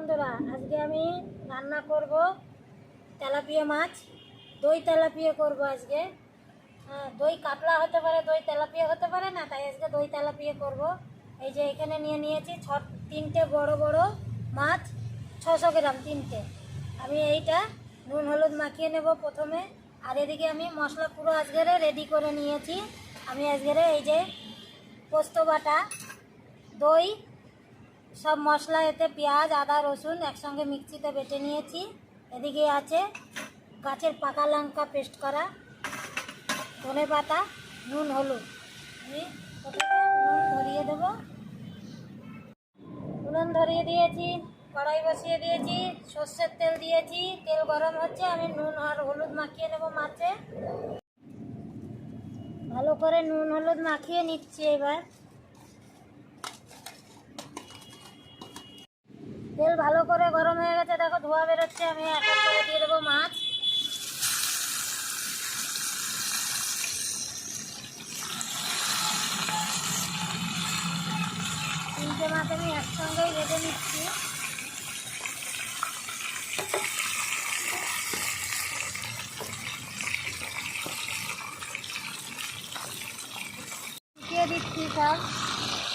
বন্ধুরা, আজকে আমি রান্না করব তেলাপিয়া মাছ। দই তেলাপিয়া করব আজকে। দই কাতলা হতে পারে, দই তেলাপিয়া হতে পারে না, তাই আজকে দই তেলাপিয়া করব। এই যে এখানে নিয়ে নিয়েছি ছ, তিনটে বড় বড় মাছ, ছশো গ্রাম তিনটে। আমি এইটা নুন হলুদ মাখিয়ে নেব প্রথমে, আর এদিকে আমি মশলা পুরো আজকেরে রেডি করে নিয়েছি। আমি আজকেরে এই যে পোস্ত বাটা, দই সব মশলা, এতে পেঁয়াজ, আদা, রসুন একসঙ্গে মিক্সিতে বেটে নিয়েছি। এদিকে আছে গাছের পাকা লঙ্কা পেস্ট করা, ধনে পাতা, নুন, হলুদ। আমি নুন ধরিয়ে দেবো। উনুন ধরিয়ে দিয়েছি, কড়াই বসিয়ে দিয়েছি, সর্ষের তেল দিয়েছি। তেল গরম হচ্ছে, আমি নুন আর হলুদ মাখিয়ে নেব মাছে। ভালো করে নুন, হলুদ মাখিয়ে নিচ্ছি এবার। তেল ভালো করে গরম হয়ে গেছে, দেখো ধোয়া বেরোচ্ছে, আমি এক এক করে দিয়ে দেবো মাছ। তিনটে মাছ আমি একসঙ্গেই ভেজে নিচ্ছি দিয়ে দিচ্ছি সব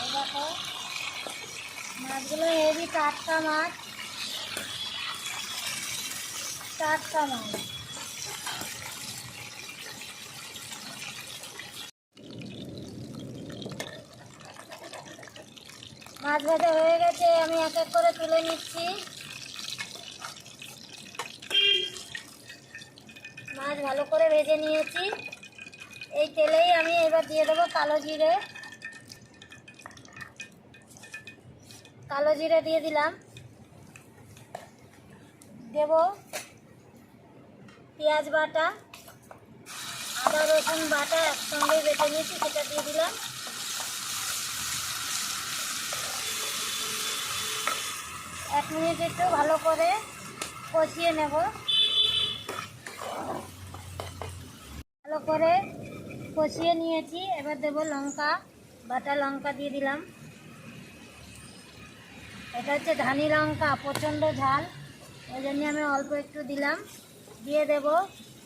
এই দেখো মাছগুলো হেভি টাটকা মাছ। টাটকা মাছ। মাছ ভাজা হয়ে গেছে, আমি এক এক করে তুলে নিচ্ছি। মাছ ভালো করে ভেজে নিয়েছি। এই তেলেই আমি এবার দিয়ে দেবো কালো জিরে। কালো জিরে দিয়ে দিলাম। দেব পেঁয়াজ বাটা, আদা, রসুন বাটা একসঙ্গে বেটে নিয়েছি, সেটা দিয়ে দিলাম। এক মিনিট একটু ভালো করে কষিয়ে নেব। ভালো করে কষিয়ে নিয়েছি, এবার দেব লঙ্কা, বাটা লঙ্কা দিয়ে দিলাম। এটা হচ্ছে ধানি লঙ্কা, প্রচণ্ড ঝাল। ওই জন্য আমি অল্প একটু দিলাম। দিয়ে দেব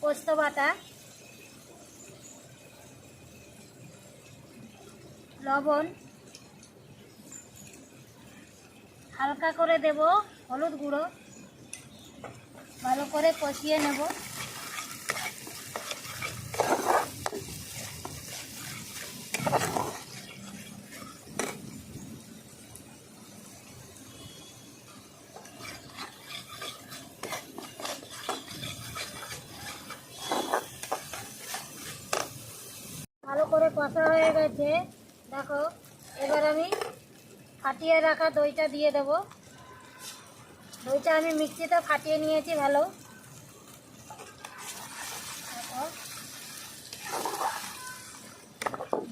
পোস্ত বাটা। লবণ। হালকা করে দেব হলুদ গুঁড়ো। ভালো করে কষিয়ে নেব। করে কষা হয়ে গেছে। দেখো, এবার আমি ফাটিয়ে রাখা দইটা দিয়ে দেব। দইটা আমি মিক্সিতে ফাটিয়ে নিয়েছি, ভালো।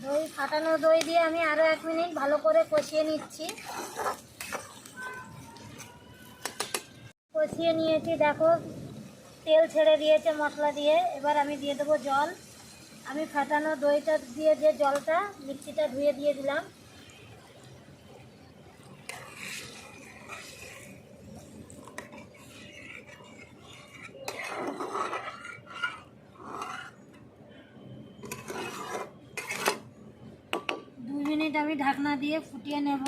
দই, ফাটানো দই দিয়ে আমি আরও এক মিনিট ভালো করে কষিয়ে নিচ্ছি। কষিয়ে নিয়েছি, দেখো। তেল ছেড়ে দিয়েছে মশলা দিয়ে। এবার আমি দিয়ে দেবো জল। আমি ফাটানো দইটা দিয়ে যে জলটা মিক্সিটা ধুয়ে দিয়ে দিলাম। দু মিনিট আমি ঢাকনা দিয়ে ফুটিয়ে নেব।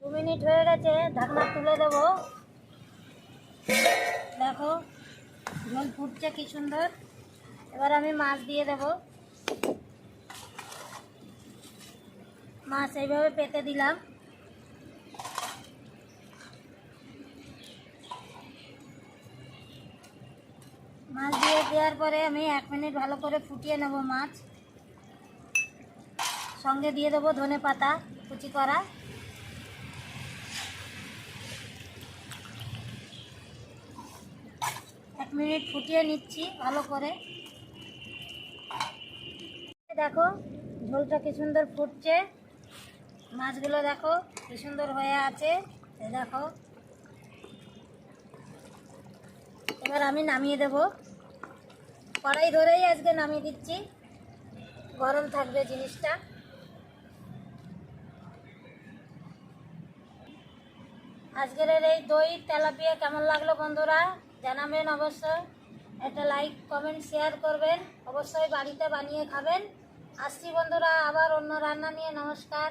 দু মিনিট হয়ে গেছে, ঢাকনা তুলে দেব। দেখো ঝোল ফুটছে কি সুন্দর। এবার আমি মাছ দিয়ে দেব। মাছ এইভাবে পেতে দিলাম। মাছ দিয়ে দেওয়ার পরে আমি এক মিনিট ভালো করে ফুটিয়ে নেব মাছ। সঙ্গে দিয়ে দেবো ধনে পাতা, কুচি করা। এক মিনিট ফুটিয়ে নিচ্ছি ভালো করে। দেখো, ঝোলটা কি সুন্দর ফুটছে। মাছগুলো দেখো, কি সুন্দর হয়ে আছে। দেখো। এবার আমি নামিয়ে দেব। কড়াই ধরেই আজকে নামিয়ে দিচ্ছি। গরম থাকবে জিনিসটা। আজকের এই দই, তেলাপিয়া কেমন লাগল বন্ধুরা জানাবেন অবশ্যই। একটা লাইক কমেন্ট শেয়ার করবেন। অবশ্যই বাড়িতে বানিয়ে খাবেন। আসছি বন্ধুরা আবার অন্য রান্না নিয়ে নমস্কার।